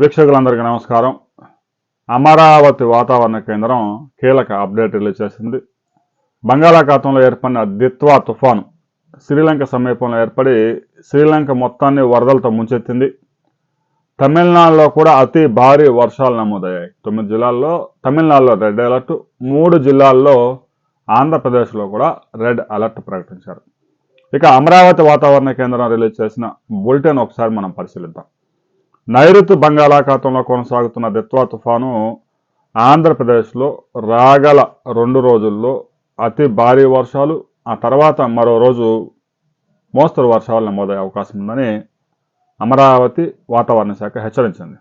వీక్షకులందరికీ నమస్కారం. అమరావతి వాతావరణ కేంద్రం కీలక అప్డేట్ రిలీజ్ చేసింది. బంగాళాఖాతంలో ఏర్పడిన దిత్వా తుఫాను శ్రీలంక సమీపంలో ఏర్పడి శ్రీలంక మొత్తాన్ని వరదలతో ముంచెత్తింది. తమిళనాడులో కూడా అతి భారీ వర్షాలు నమోదయ్యాయి. తొమ్మిది జిల్లాల్లో తమిళనాడులో రెడ్ అలర్ట్ మూడు జిల్లాల్లో ఆంధ్రప్రదేశ్లో కూడా రెడ్ అలర్ట్ ప్రకటించారు. ఇక అమరావతి వాతావరణ కేంద్రం రిలీజ్ చేసిన బులెటిన్ ఒకసారి మనం పరిశీలిద్దాం. నైరుతి బంగాళాఖాతంలో కొనసాగుతున్న దిత్వా తుఫాను ఆంధ్రప్రదేశ్లో రాగల రెండు రోజుల్లో అతి భారీ వర్షాలు ఆ తర్వాత మరో రోజు మోస్తరు వర్షాలు నమోదయ్యే అవకాశం ఉందని అమరావతి వాతావరణ శాఖ హెచ్చరించింది.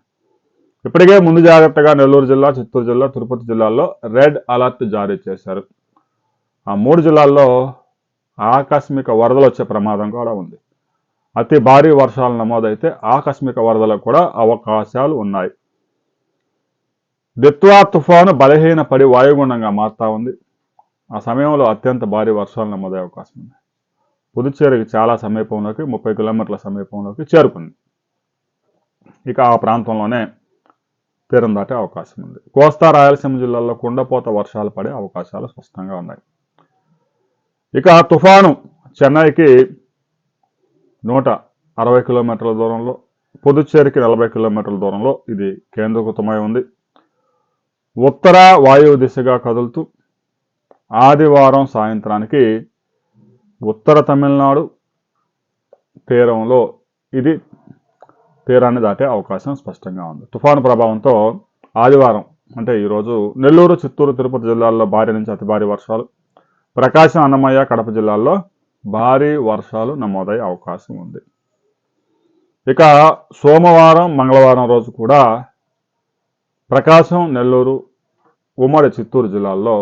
ఇప్పటికే ముందు జాగ్రత్తగా నెల్లూరు జిల్లా చిత్తూరు జిల్లా తిరుపతి జిల్లాల్లో రెడ్ అలర్ట్ జారీ చేశారు. ఆ మూడు జిల్లాల్లో ఆకస్మిక వరదలు వచ్చే ప్రమాదం కూడా ఉంది. అతి భారీ వర్షాలు నమోదైతే ఆకస్మిక వరదలకు కూడా అవకాశాలు ఉన్నాయి. దిత్వా తుఫాను బలహీనపడి వాయుగుండంగా మారుతా ఉంది. ఆ సమయంలో అత్యంత భారీ వర్షాలు నమోదయ్యే అవకాశం ఉంది. పుదుచ్చేరికి చాలా సమీపంలోకి ముప్పై కిలోమీటర్ల సమీపంలోకి చేరుకుంది. ఇక ఆ ప్రాంతంలోనే తీరం దాటే అవకాశం ఉంది. కోస్తా రాయలసీమ జిల్లాల్లో కుండపోత వర్షాలు పడే అవకాశాలు స్పష్టంగా ఉన్నాయి. ఇక ఆ తుఫాను చెన్నైకి నూట అరవై కిలోమీటర్ల దూరంలో పుదుచ్చేరికి నలభై కిలోమీటర్ల దూరంలో ఇది కేంద్రీకృతమై ఉంది. ఉత్తర వాయువు దిశగా కదులుతూ ఆదివారం సాయంత్రానికి ఉత్తర తమిళనాడు తీరంలో ఇది తీరాన్ని దాటే అవకాశం స్పష్టంగా ఉంది. తుఫాను ప్రభావంతో ఆదివారం అంటే ఈరోజు నెల్లూరు చిత్తూరు తిరుపతి జిల్లాల్లో భారీ నుంచి అతి భారీ వర్షాలు ప్రకాశం అన్నమయ్య కడప జిల్లాల్లో భారీ వర్షాలు నమోదయ్యే అవకాశం ఉంది. ఇక సోమవారం మంగళవారం రోజు కూడా ప్రకాశం నెల్లూరు ఉమ్మడి చిత్తూరు జిల్లాల్లో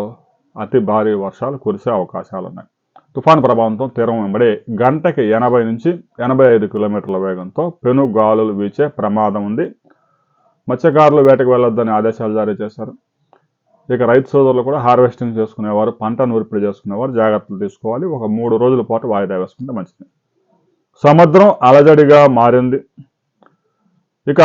అతి భారీ వర్షాలు కురిసే అవకాశాలు ఉన్నాయి తుఫాను ప్రభావంతో తీరం వెంబడి గంటకి ఎనభై నుంచి ఎనభై ఐదు కిలోమీటర్ల వేగంతో పెను గాలులు వీచే ప్రమాదం ఉంది. మత్స్యకారులు వేటకు వెళ్ళొద్దని ఆదేశాలు జారీ చేశారు. ఇక రైతు సోదరులు కూడా హార్వెస్టింగ్ చేసుకునేవారు పంట నూర్పిడి చేసుకునేవారు జాగ్రత్తలు తీసుకోవాలి. ఒక మూడు రోజుల పాటు వాయిదా వేసుకుంటే మంచిది. సముద్రం అలజడిగా మారింది. ఇక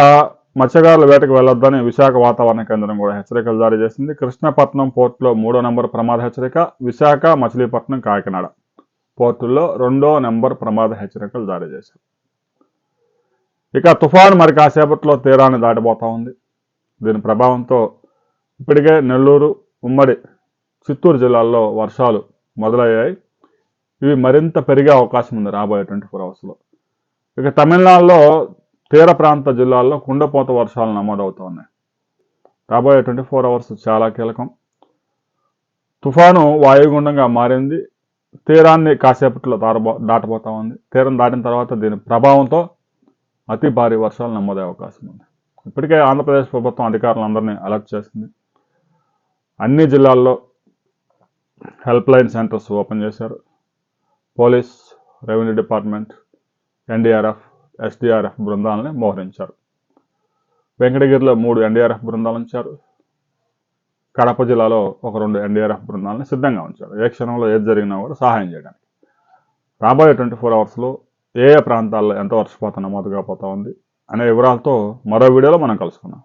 మత్స్యకారుల వేటకు వెళ్ళొద్దని విశాఖ వాతావరణ కేంద్రం కూడా హెచ్చరికలు జారీ చేసింది. కృష్ణపట్నం పోర్టులో మూడో నెంబర్ ప్రమాద హెచ్చరిక విశాఖ మచిలీపట్నం కాకినాడ పోర్టుల్లో రెండో నెంబర్ ప్రమాద హెచ్చరికలు జారీ చేశారు. ఇక తుఫాను మరి కాసేపట్లో తీరాన్ని దాటిపోతా ఉంది. దీని ప్రభావంతో ఇప్పటికే నెల్లూరు ఉమ్మడి చిత్తూరు జిల్లాల్లో వర్షాలు మొదలయ్యాయి. ఇవి మరింత పెరిగే అవకాశం ఉంది రాబోయే ట్వంటీ ఫోర్ అవర్స్లో ఇక తమిళనాడులో తీర ప్రాంత జిల్లాల్లో కుండపోత వర్షాలు నమోదవుతూ ఉన్నాయి. రాబోయే ట్వంటీ ఫోర్ అవర్స్ చాలా కీలకం. తుఫాను వాయుగుండంగా మారింది. తీరాన్ని కాసేపట్లో దాటబో దాటబోతా ఉంది. తీరం దాటిన తర్వాత దీని ప్రభావంతో అతి భారీ వర్షాలు నమోదయ్యే అవకాశం ఉంది. ఇప్పటికే ఆంధ్రప్రదేశ్ ప్రభుత్వం అధికారులందరినీ అలర్ట్ చేసింది. అన్ని జిల్లాల్లో హెల్ప్ లైన్ సెంటర్స్ ఓపెన్ చేశారు police revenue department NDRF SDRF బృందాలని మోహరించారు. వెంకటగిరిలో మూడు ఎన్డీఆర్ఎఫ్ బృందాలు ఉంచారు. కడప జిల్లాలో ఒక రెండు ఎన్డీఆర్ఎఫ్ బృందాలను సిద్ధంగా ఉంచారు. ఏ క్షణంలో ఏది జరిగినా కూడా సహాయం చేయడానికి. రాబోయే ట్వంటీ ఫోర్ అవర్స్లో ఏ ఏ ప్రాంతాల్లో ఎంత వర్షపాతం నమోదు కాబోతా ఉంది అనే వివరాలతో మరో వీడియోలో మనం కలుసుకున్నాం